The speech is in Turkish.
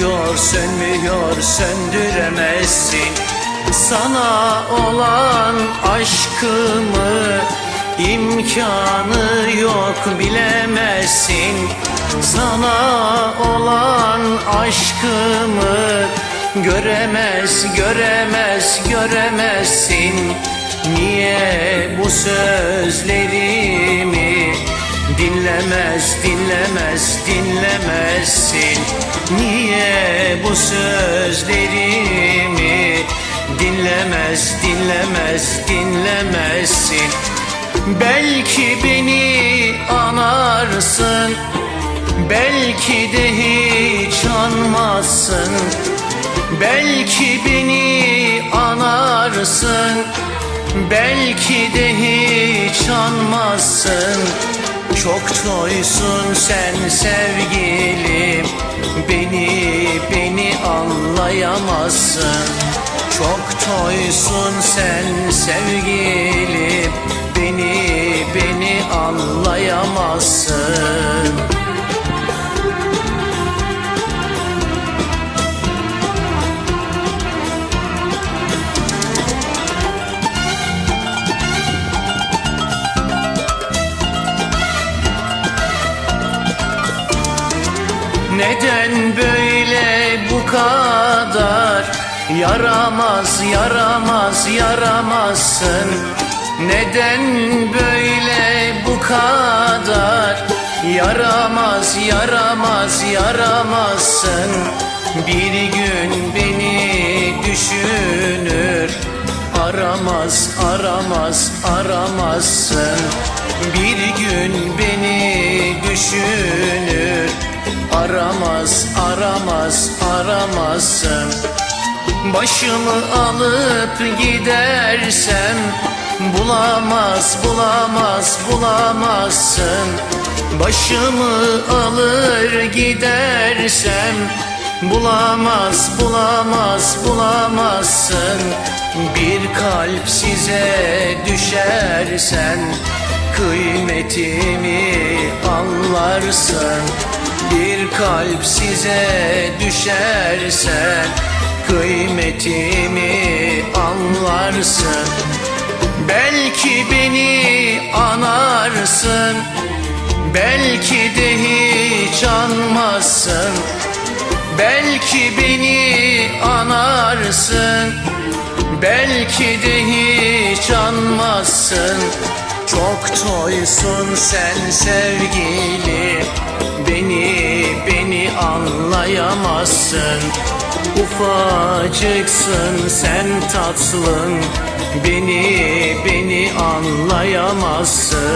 Sönmüyor sönmüyor söndüremezsin. Sana olan aşkımı imkanı yok bilemezsin. Sana olan aşkımı göremez göremez göremezsin. Niye bu sözlerimi dinlemez dinlemez dinlemezsin? Niye bu sözlerimi dinlemez dinlemez dinlemezsin. Belki beni anarsın Belki de hiç anmazsın. Belki beni anarsın Belki de hiç anmazsın Çok toysun sen sevgilim. Beni, beni anlayamazsın. Çok toysun sen sevgilim. Beni, beni anlayamazsın Neden böyle bu kadar? Yaramaz, yaramaz, yaramazsın. Neden böyle bu kadar? Yaramaz, yaramaz, yaramazsın. Bir gün beni düşünür. Aramaz, aramaz, aramazsın. Bir gün beni düşünür Aramaz, aramaz, aramazsın. Başımı alıp gidersem Bulamaz, bulamaz, bulamazsın. Başımı alır gidersem Bulamaz, bulamaz, bulamazsın. Bir kalp size düşersen Kıymetimi anlarsın Bir kalp size düşersen Kıymetimi anlarsın. Belki beni anarsın Belki de hiç anmazsın. Belki beni anarsın Belki de hiç anmazsın Çok toysun sen sevgilim Beni, beni anlayamazsın. Ufacıksın sen tatlın Beni, beni anlayamazsın